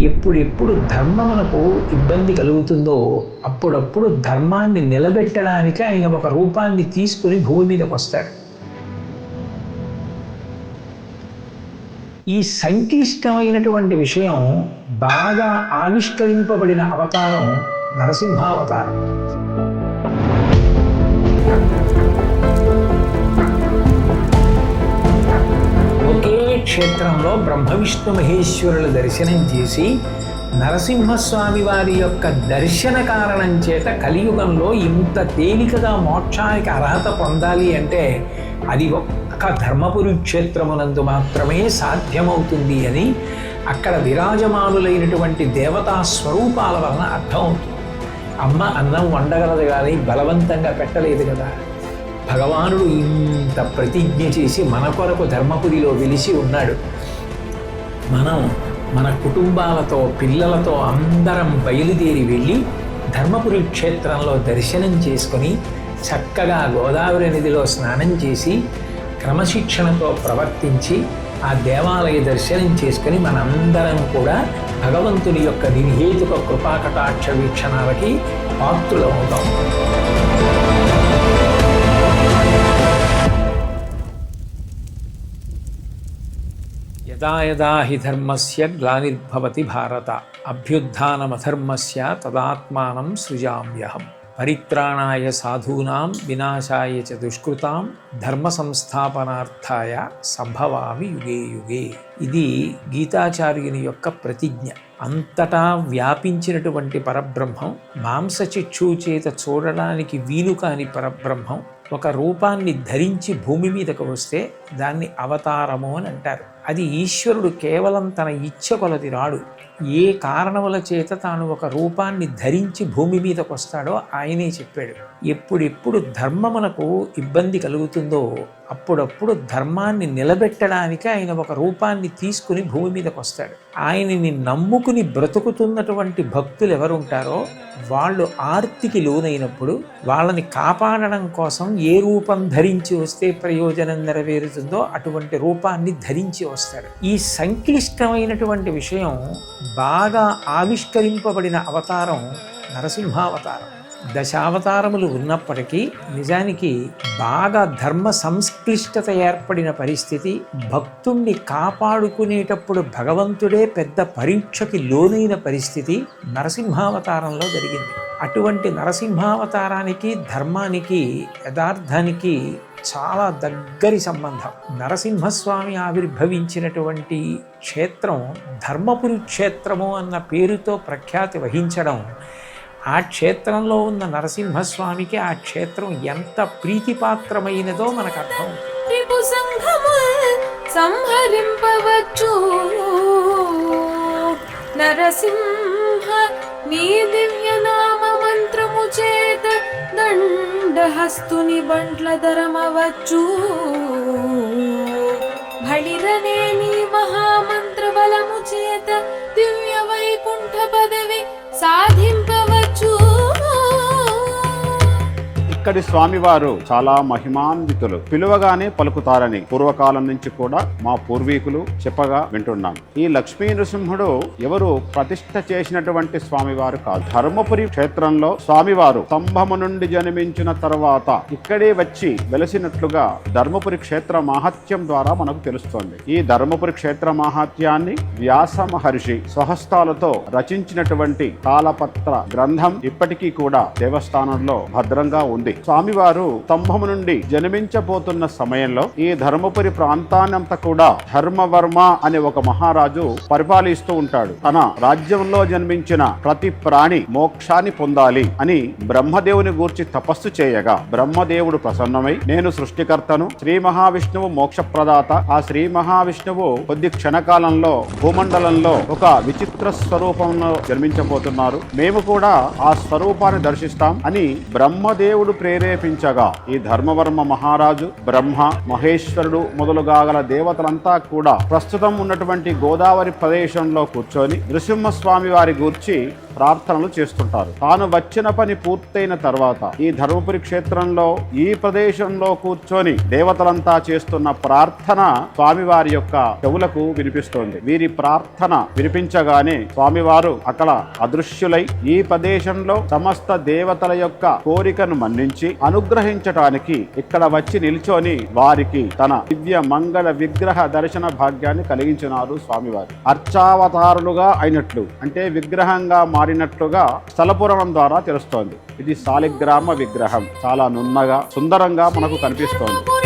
ఎప్పుడెప్పుడు ధర్మమునకు ఇబ్బంది కలుగుతుందో అప్పుడప్పుడు ధర్మాన్ని నిలబెట్టడానికి ఆయన ఒక రూపాన్ని తీసుకుని భూమి మీదకి వస్తాడు. ఈ సంక్లిష్టమైనటువంటి విషయం బాగా ఆవిష్కరింపబడిన అవతారం నరసింహావతారం. క్షేత్రంలో బ్రహ్మ విష్ణు మహేశ్వరుల దర్శనం చేసి నరసింహస్వామి వారి యొక్క దర్శన కారణం చేత కలియుగంలో ఇంత తేలికగా మోక్షానికి అర్హత పొందాలి అంటే అది ఒక్క ధర్మపురి క్షేత్రమునందు మాత్రమే సాధ్యమవుతుంది అని అక్కడ విరాజమానులైనటువంటి దేవతా స్వరూపాల వలన అర్థమవుతుంది. అమ్మ అన్నం వండగలదు కానీ బలవంతంగా పెట్టలేదు కదా. భగవానుడు ఇంత ప్రతిజ్ఞ చేసి మన కొరకు ధర్మపురిలో వెలిసి ఉన్నాడు. మనం మన కుటుంబాలతో పిల్లలతో అందరం బయలుదేరి వెళ్ళి ధర్మపురి క్షేత్రంలో దర్శనం చేసుకొని చక్కగా గోదావరి నదిలో స్నానం చేసి క్రమశిక్షణతో ప్రవర్తించి ఆ దేవాలయ దర్శనం చేసుకొని మనందరం కూడా భగవంతుని యొక్క నిర్హేతుక కృపాకటాక్ష వీక్షణాలకి పాత్రులవుతాం యదా యదా హి ధర్మస్య గ్లానిర్భవతి భారత. అభ్యుత్నమధర్మస్య తదాత్మానం సృజామ్యహం. పరిత్రాణాయ సాధూనాం వినాశాయ చ దుష్కృతాం ధర్మ సంస్థాపనార్థాయ సంభవామి యుగే యుగే. ఇది గీతాచార్యుని యొక్క ప్రతిజ్ఞ. అంతటా వ్యాపించినటువంటి పరబ్రహ్మం మాంసచిక్షు చేత చూడడానికి వీలు కాని పరబ్రహ్మం ఒక రూపాన్ని ధరించి భూమి మీదకు వస్తే దాన్ని అవతారము అని అంటారు. అది ఈశ్వరుడు కేవలం తన ఇచ్చ కొలది రాడు. ఏ కారణముల చేత తాను ఒక రూపాన్ని ధరించి భూమి మీదకు వస్తాడో ఆయనే చెప్పాడు. ఎప్పుడెప్పుడు ధర్మమునకు ఇబ్బంది కలుగుతుందో అప్పుడప్పుడు ధర్మాన్ని నిలబెట్టడానికి ఆయన ఒక రూపాన్ని తీసుకుని భూమి మీదకి వస్తాడు ఆయనని నమ్ముకుని బ్రతుకుతున్నటువంటి భక్తులు ఎవరుంటారో వాళ్ళు ఆర్తికి లోనైనప్పుడు వాళ్ళని కాపాడడం కోసం ఏ రూపం ధరించి వస్తే ప్రయోజనం నెరవేరుతుందో అటువంటి రూపాన్ని ధరించి వస్తాడు. ఈ సంక్లిష్టమైనటువంటి విషయం బాగా ఆవిష్కరింపబడిన అవతారం నరసింహావతారం. దశావతారములు ఉన్నప్పటికీ నిజానికి బాగా ధర్మ సంక్లిష్టత ఏర్పడిన పరిస్థితి భక్తుణ్ణి కాపాడుకునేటప్పుడు భగవంతుడే పెద్ద పరీక్షకి లోనైన పరిస్థితి నరసింహావతారంలో జరిగింది. అటువంటి నరసింహావతారానికి ధర్మానికి యథార్థానికి చాలా దగ్గరి సంబంధం. నరసింహస్వామి ఆవిర్భవించినటువంటి క్షేత్రం ధర్మపురి క్షేత్రము అన్న పేరుతో ప్రఖ్యాతి వహించడం ఆ క్షేత్రంలో ఉన్న నరసింహస్వామికి ఆ క్షేత్రం ఎంత ప్రీతిపాత్రమైనదో మనకు అర్థం సంఘము సంహరింపవచ్చు. నరసింహ నీ దివ్య నామ మంత్రము చేత దండహస్తుని బంట్ల ధరమవచ్చు. భళిరనే నీ మహామ ఇక్కడి స్వామివారు చాలా మహిమాన్వితులు. పిలువగానే పలుకుతారని పూర్వకాలం నుంచి కూడా మా పూర్వీకులు చెప్పగా వింటున్నాం. ఈ లక్ష్మీ నృసింహుడు ఎవరు ప్రతిష్ఠ చేసినటువంటి స్వామివారు కాదు. ధర్మపురి క్షేత్రంలో స్వామివారు స్తంభము నుండి జన్మించిన తర్వాత ఇక్కడే వచ్చి వెలసినట్లుగా ధర్మపురి క్షేత్ర మహత్యం ద్వారా మనకు తెలుస్తోంది. ఈ ధర్మపురి క్షేత్ర మాహాత్యాన్ని వ్యాస మహర్షి స్వహస్తాలతో రచించినటువంటి కాలపత్ర గ్రంథం ఇప్పటికీ కూడా దేవస్థానంలో భద్రంగా ఉంది. స్వామివారు స్తంభము నుండి జన్మించబోతున్న సమయంలో ఈ ధర్మపురి ప్రాంతానంతా కూడా ధర్మవర్మ అనే ఒక మహారాజు పరిపాలిస్తూ ఉంటాడు. తన రాజ్యంలో జన్మించిన ప్రతి ప్రాణి మోక్షాన్ని పొందాలి అని బ్రహ్మదేవుని గూర్చి తపస్సు చేయగా బ్రహ్మదేవుడు ప్రసన్నమై నేను సృష్టికర్తను శ్రీ మహావిష్ణువు మోక్ష ప్రదాత ఆ శ్రీ మహావిష్ణువు కొద్ది క్షణకాలంలో భూమండలంలో ఒక విచిత్ర స్వరూపంలో జన్మించబోతున్నారు. మేము కూడా ఆ స్వరూపాన్ని దర్శిస్తాం అని బ్రహ్మదేవుడు ప్రేరేపించగా ఈ ధర్మవర్మ మహారాజు బ్రహ్మ మహేశ్వరుడు మొదలుగాగల దేవతలంతా కూడా ప్రస్తుతం ఉన్నటువంటి గోదావరి ప్రదేశంలో కూర్చొని నృసింహస్వామి వారి గూర్చి ప్రార్థనలు చేస్తుంటారు. తాను వచ్చిన పని పూర్తయిన తర్వాత ఈ ధర్మపురి క్షేత్రంలో ఈ ప్రదేశంలో కూర్చొని దేవతలంతా చేస్తున్న ప్రార్థన స్వామివారి యొక్క చెవులకు వినిపిస్తోంది. వీరి ప్రార్థన వినిపించగానే స్వామివారు అక్కడ అదృశ్యులై ఈ ప్రదేశంలో సమస్త దేవతల యొక్క కోరికను మన్నించి అనుగ్రహించటానికి ఇక్కడ వచ్చి నిల్చొని వారికి తన దివ్య మంగళ విగ్రహ దర్శన భాగ్యాన్ని కలిగించినారు స్వామివారు. అర్చావతారులుగా అయినట్లు అంటే విగ్రహంగా మారినట్లుగా స్థలపురాణం ద్వారా తెలుస్తోంది. ఇది శాలిగ్రామ విగ్రహం. చాలా నున్నగా సుందరంగా మనకు కనిపిస్తోంది.